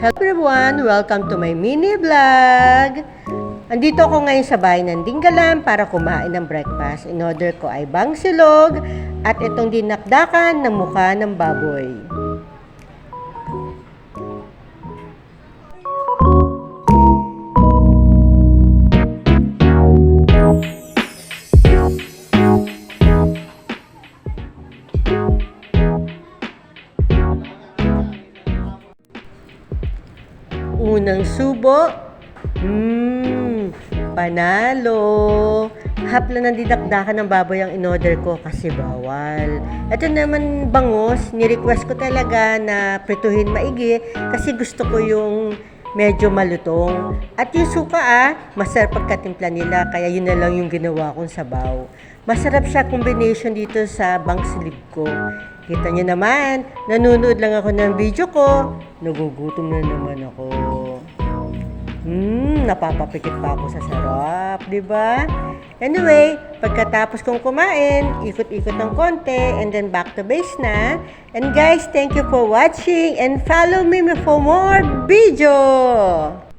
Hello everyone! Welcome to my mini vlog! Andito ako ngayon sa bahay ng Dinggalan para kumain ng breakfast. In order ko ay bangsilog at itong dinakdakan ng mukha ng baboy. Unang subo, mmm, panalo. Hapla ng didakdakan ng baboy ang in-order ko kasi bawal. Ito naman bangos, ni-request ko talaga na prituhin maigi kasi gusto ko yung medyo malutong. At yung suka ah, masarap pagkatimpla nila kaya yun na lang yung ginawa kong sabaw. Masarap siya combination dito sa bangsilib ko. Kita nyo naman, nanonood lang ako ng video ko. Nagugutom na naman ako. Hmm, napapapikit pa ako sa sarap, di ba? Anyway, pagkatapos kong kumain, ikot-ikot ng konti, and then back to base na. And guys, thank you for watching and follow me for more video!